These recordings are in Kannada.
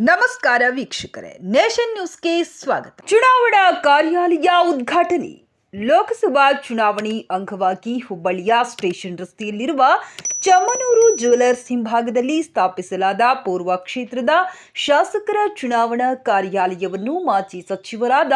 ನಮಸ್ಕಾರ ವೀಕ್ಷಕರೇ ನೇಷನ್ ನ್ಯೂಸ್ಗೆ ಸ್ವಾಗತ. ಚುನಾವಣಾ ಕಾರ್ಯಾಲಯ ಉದ್ಘಾಟನೆ. ಲೋಕಸಭಾ ಚುನಾವಣೆ ಅಂಗವಾಗಿ ಹುಬ್ಬಳ್ಳಿಯ ಸ್ಟೇಷನ್ ರಸ್ತೆಯಲ್ಲಿರುವ ಚಮನೂರು ಜ್ಯುವೆಲರ್ಸ್ ಹಿಂಭಾಗದಲ್ಲಿ ಸ್ಥಾಪಿಸಲಾದ ಪೂರ್ವ ಕ್ಷೇತ್ರದ ಶಾಸಕರ ಚುನಾವಣಾ ಕಾರ್ಯಾಲಯವನ್ನು ಮಾಜಿ ಸಚಿವರಾದ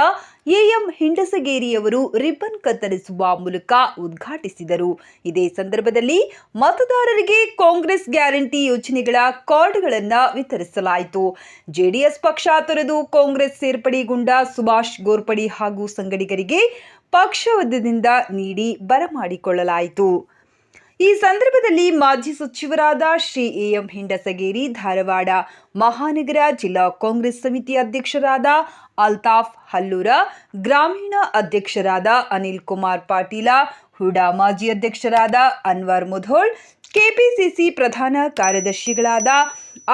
ಎಎಂ ಹಿಂಡಸಗೇರಿಯವರು ರಿಬ್ಬನ್ ಕತ್ತರಿಸುವ ಮೂಲಕ ಉದ್ಘಾಟಿಸಿದರು. ಇದೇ ಸಂದರ್ಭದಲ್ಲಿ ಮತದಾರರಿಗೆ ಕಾಂಗ್ರೆಸ್ ಗ್ಯಾರಂಟಿ ಯೋಜನೆಗಳ ಕಾರ್ಡ್ಗಳನ್ನು ವಿತರಿಸಲಾಯಿತು. ಜೆಡಿಎಸ್ ಪಕ್ಷ ತೊರೆದು ಕಾಂಗ್ರೆಸ್ ಸೇರ್ಪಡೆಗೊಂಡ ಸುಭಾಷ್ ಗೋರ್ಪಡಿ ಹಾಗೂ ಸಂಗಡಿಗರಿಗೆ ಪಕ್ಷವದ್ಯದಿಂದ ನೀಡಿ ಬರಮಾಡಿಕೊಳ್ಳಲಾಯಿತು ಈ ಸಂದರ್ಭದಲ್ಲಿ ಮಾಜಿ ಸಚಿವರಾದ ಶ್ರೀ ಎಂ ಹಿಂಡಸಗೇರಿ, ಧಾರವಾಡ ಮಹಾನಗರ ಜಿಲ್ಲಾ ಕಾಂಗ್ರೆಸ್ ಸಮಿತಿ ಅಧ್ಯಕ್ಷರಾದ ಅಲ್ತಾಫ್ ಹಲ್ಲೂರ, ಗ್ರಾಮೀಣ ಅಧ್ಯಕ್ಷರಾದ ಅನಿಲ್ ಕುಮಾರ್ ಪಾಟೀಲ, ಹುಡಾ ಮಾಜಿ ಅಧ್ಯಕ್ಷರಾದ ಅನ್ವರ್ ಮುಧೋಳ್, ಕೆಪಿಸಿಸಿ ಪ್ರಧಾನ ಕಾರ್ಯದರ್ಶಿಗಳಾದ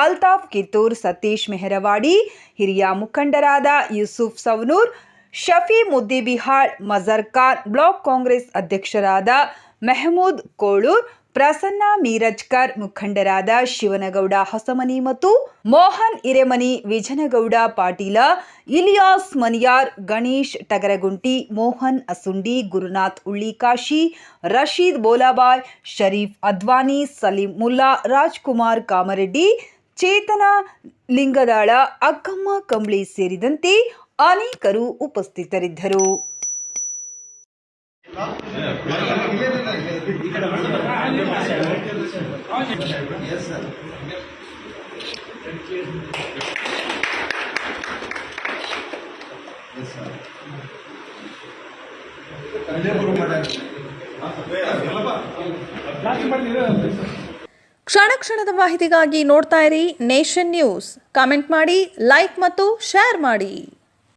ಅಲ್ತಾಫ್ ಕಿತ್ತೂರ್ ಸತೀಶ್ ಮೆಹರವಾಡಿ, ಹಿರಿಯ ಮುಖಂಡರಾದ ಯೂಸುಫ್ ಸವನೂರ್ ಶಫಿ ಮುದ್ದಿಬಿಹಾಳ್ ಮಜರ್ಕಾರ್ ಬ್ಲಾಕ್ ಕಾಂಗ್ರೆಸ್ ಅಧ್ಯಕ್ಷರಾದ ಮೆಹಮೂದ್ ಕೋಳೂರ್, ಪ್ರಸನ್ನ ಮೀರಜ್ಕರ್ ಮುಖಂಡರಾದ ಶಿವನಗೌಡ ಹೊಸಮನಿ ಮತ್ತು ಮೋಹನ್ ಇರೆಮನಿ ವಿಜನಗೌಡ ಪಾಟೀಲ, ಇಲಿಯಾಸ್ ಮನಿಯಾರ್, ಗಣೇಶ್ ಟಗರಗುಂಟಿ, ಮೋಹನ್ ಅಸುಂಡಿ, ಗುರುನಾಥ್ ಉಳ್ಳಿಕಾಶಿ, ರಶೀದ್ ಬೋಲಾಬಾಯ್, ಶರೀಫ್ ಅದ್ವಾನಿ, ಸಲೀಂ ಮುಲ್ಲಾ, ರಾಜ್ಕುಮಾರ್ ಕಾಮರೆಡ್ಡಿ, ಚೇತನ ಲಿಂಗದಾಳ, ಅಕ್ಕಮ್ಮ ಕಂಬಳಿ ಸೇರಿದಂತೆ ಅನೇಕರು ಉಪಸ್ಥಿತರಿದ್ದರು. ಕ್ಷಣ ಕ್ಷಣದ ಮಾಹಿತಿಗಾಗಿ ನೋಡ್ತಾ ಇರಿ ನೇಷನ್ ನ್ಯೂಸ್. ಕಾಮೆಂಟ್ ಮಾಡಿ, ಲೈಕ್ ಮತ್ತು ಶೇರ್ ಮಾಡಿ.